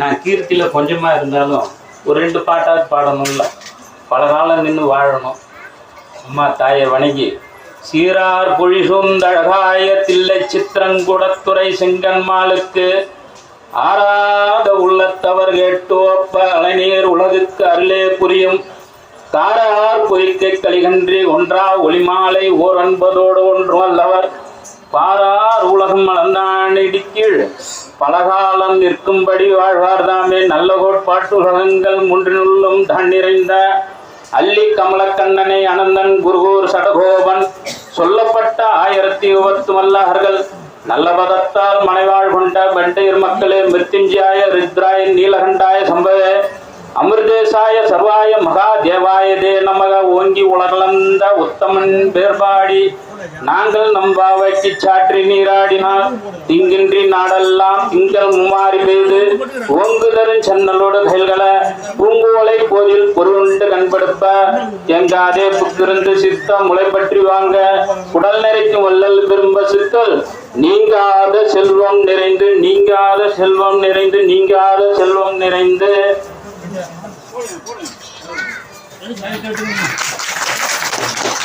நான் கீர்த்தியில் கொஞ்சமாக இருந்தாலும் ஒரு ரெண்டு பாட்டாவது பாடணும்ல. பல காலம் நின்று வாழணும். அம்மா தாயை வணங்கி சீரார் பொழிகும் சூழ்ந்தழகாய தில்லை சித்திரங்குடத்துறை செங்கன்மாளுக்கு ஆறாத உள்ளத்தவர் கேட்டோ அப்ப அலைநீர் உலகுக்கு அருளே புரியும். தாரார் பொய்க்கை கலிகன்றி ஒன்றா ஒளிமாலை ஓர் அன்பதோடு ஒன்று அல்லவர் பாரார் உலகம் அளந்தான் இடிக்கீழ். பலகாலம் நிற்கும்படி வாழ்வார் தாமே நல்ல கோட்பாட்டு உலகங்கள் முன்றினுள்ளும் தான் நிறைந்த அல்லி கமலக்கண்ணனை அனந்தன் குருகூர் சடகோபன். சொல்லப்பட்ட ஆயிரத்தி இருபத்து மல்லகர்கள் நல்ல பதத்தால் மனைவாழ் கொண்ட பண்டையர் மக்களே மிருத்யுஞ்சயாய ருத்ராய நீலகண்டாய சம்பவே அமிர்தேசாய சர்வாய மகா தேவாய தே நமக. ஓங்கி உலகளந்த உத்தமன் பேர்பாடி. நாங்கள் நம் பாவைக்கு சாற்றி நீராடினால் திங்கின்றி நாடெல்லாம் திங்கள் மும்மாறி பெய்து. ஓங்குதரும் சென்னலோடு கைல்கள பூங்கோலை போதில் பொருண்டு கண்படுப்ப. எங்காதே புத்திருந்து சித்த முளை பற்றி வாங்க. உடல் நிறைக்கும் வள்ளல் விரும்ப சித்தல். நீங்காத செல்வம் நிறைந்து நீங்காத செல்வம் நிறைந்து நீங்காத செல்வம் நிறைந்து. 刚才一些东西。